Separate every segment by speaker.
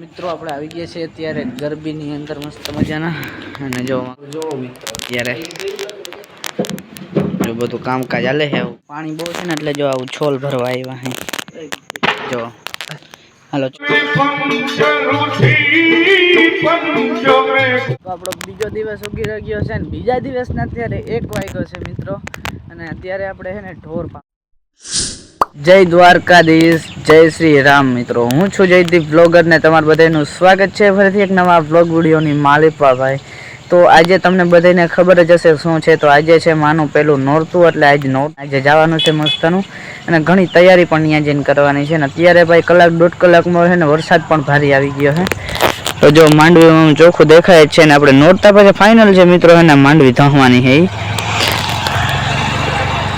Speaker 1: મિત્રો, આપણે આવી ગયા છીએ અત્યારે ગરબીની અંદર મસ્ત મજાના. અને જો જો મિત્રો અત્યારે જો બધું કામકાજ હાલે છે. પાણી બહુ છે ને, એટલે જો આવું છોલ ભરવા આવ્યા હે જો, હાલો. આપણો બીજો દિવસ ઉગી ગયો છે ને, બીજા દિવસના અત્યારે એક વાગ્યો છે, મિત્રો. અને અત્યારે આપણે છે ને ઢોર પા જય દ્વારકાધીશ, જય શ્રી રામ મિત્રો. હું છું જયદીપ બ્લોગર ને તમારું બધાનું સ્વાગત છે. ફરીથી એક નવા બ્લોગ વિડીયોની માલિપા ભાઈ તો આજે તમને બધાને ખબર જ હશે શું છે. તો આજે છે માનું પેલું નોરતું, એટલે આજે નોર આજે જવાનું છે મસ્તનું. અને ઘણી તૈયારી પણ ત્યાં જઈને કરવાની છે. ને અત્યારે ભાઈ કલાક દોઢ કલાકમાં છે ને વરસાદ પણ ભારે આવી ગયો છે. તો જો માંડવી ચોખ્ખું દેખાય છે ને આપણે નોરતા પછી ફાઇનલ છે મિત્રો એને માંડવી ધોવાની છે.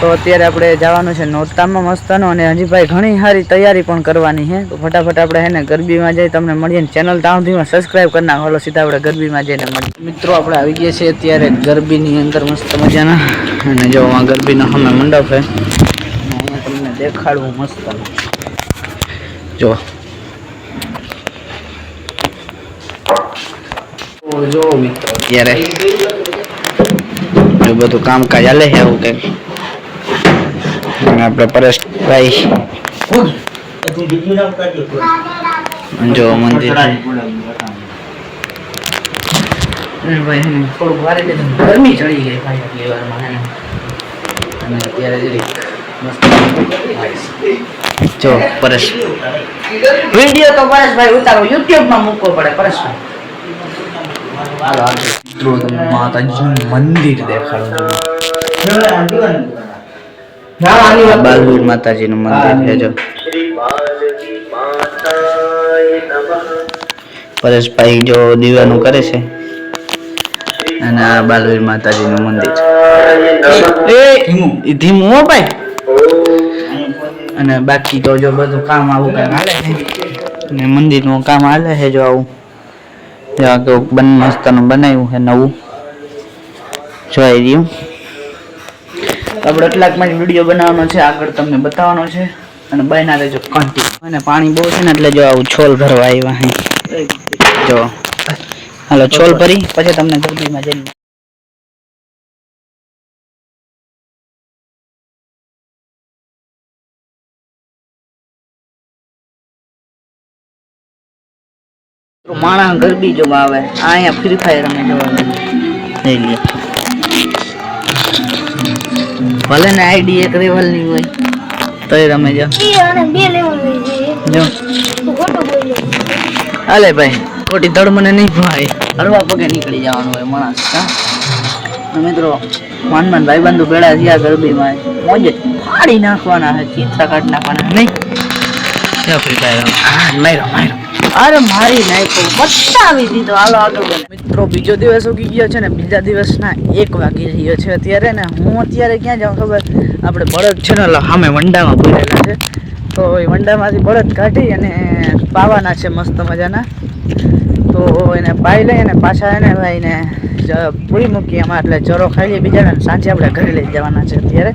Speaker 1: તો અત્યારે આપણે જવાનું છે નોરતામાં મસ્તનો અને હજી ભાઈ ઘણી સારી તૈયારી પણ કરવાની છે. તો ફટાફટ આપણે હે ને ગરબીમાં જઈ તમને મળીએ ને ચેનલ ત્યાં સુધીમાં સબસ્ક્રાઈબ કરી નાખો. હાલો, સીધા આપણે ગરબીમાં જઈને મળીએ. મિત્રો, આપણે આવી ગયા છીએ અત્યારે ગરબીની અંદર મસ્ત મજાના. અને જો આ ગરબીનો અમે મંડપ છે. તમને દેખાડવું મસ્ત. જો. જો મિત્રો, અત્યારે જો બધું કામકાજ હાલે છે એવું કંઈક. અને આપણે પરેશભાઈ જો મંદિર. ગરમી ચડી ગઈ ભાઈ આટલી વારમાં અને અત્યારે જરીક જો પરેશ. વીડિયો તો પરેશભાઈ ઉતારો યુટ્યુબમાં મૂકવો પડે પરેશભાઈ હાલો મિત્રો મંદિર દેખાડો. બાલવીર માતાજીનું મંદિર છે જો. પરેશભાઈ જો દીવાનું કરે છે. અને આ બાલવીર માતાજીનું મંદિર એ ધીમું. હો ભાઈ. અને બાકી તો જો બધું કામ આવું કઈ હાલે છે અને મંદિરનું કામ હાલે છે જો આવું. જો આ કેવું બન મસ્તનું બનાવ્યું છે નવું. જોઈ રહ્યું. આપણે એટલાકમાં જ વીડિયો બનાવવાનો છે. આગળ તમને બતાવવાનો છે. અને બના રહેજો કન્ટિન્યુ અને પાણી બહુ છે ને એટલે જો આવું છોલ ભરવા આવ્યા અહીં જો. હાલો છોલ ભરી. પછી તમને ગરબીમાં જઈને. માણા ગરબી જોવા આવે. આ અહીંયા ફ્રી ફાયર અમે જોવા લઈ લે ભલે ને આઈડી એક લેવલની હોય. તોય રમે જો. જો. હાલે ભાઈ ખોટી ધડ મને નહીં ભાઈ હરવા પગે નીકળી જવાનું હોય માણસ હા? મિત્રો માન માન ભાઈ બંધુ ભેળા થયા ગરબીમાં. મોજે ફાડી નાખવાના છે ચિત્રા કાઢ નાખવાના નહીં? ફ્રી ફાયર માર્યો માર્યો અરે મારી નાખ્યો બતાવી દીધો. હાલો આગળ મિત્રો, બીજો દિવસ ઉગી ગયો છે ને, બીજા દિવસના એક વાગી રહ્યો છે અત્યારે ને હું અત્યારે ક્યાં જાઉં ખબર? આપણે બળદ છે ને સામે વંડામાં ભરેલા છે. તો એ વંડામાંથી બળદ કાઢી અને પાવાના છે મસ્ત મજાના. તો એને પાઈ લઈ અને પાછા એને ભાઈ ને જ- પૂરી મૂકી, એમાં એટલે જરો ખાઈ લઈએ બીજાને સાંજે આપણે ઘરે લઈ જવાના છે અત્યારે.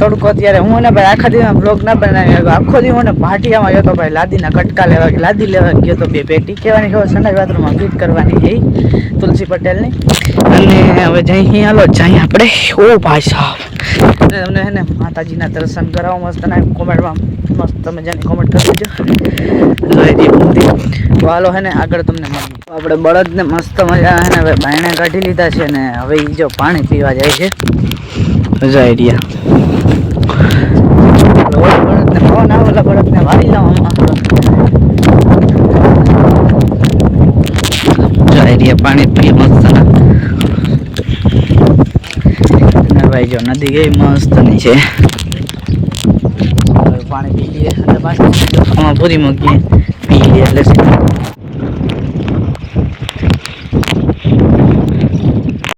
Speaker 1: તડકો અત્યારે હું ને ભાઈ આખા દિવસ બ્લોગ ના બનાવી. આખો દિવસ હું ને ભાટિયામાં ગયો તો ભાઈ લાદીના કટકા લેવા લાદી લેવા ગયો તો બે પેટી. કહેવાની ખબર સંડાસ બાથરૂમમાં ફિટ કરવાની એ તુલસી પટેલની. અને હવે જઈ અહીં હાલો, જઈ આપણે. ઓ ભાઈ સાહેબ. અને તમને હે ને માતાજીના દર્શન કરાવો મસ્ત ના કોમેન્ટમાં મસ્ત મજાની કોમેન્ટ કરી દેજો. તો હાલો હે ને, આગળ તમને આપણે બળદને મસ્ત મજા હે ને હવે બાયણે કાઢી લીધા છે ને હવે એ જો પાણી પીવા જાય છે. મજા આઈડિયા બળદને પવન આવે એટલે બળદને વાળી મજા આવી રહ્યા પાણી પી મસ્ત અને ભાઈ જો નદી ગઈ મસ્તની છે. પાણી પી લઈએ. એટલે પાછું પૂરી મૂકીએ. પી લઈએ એટલે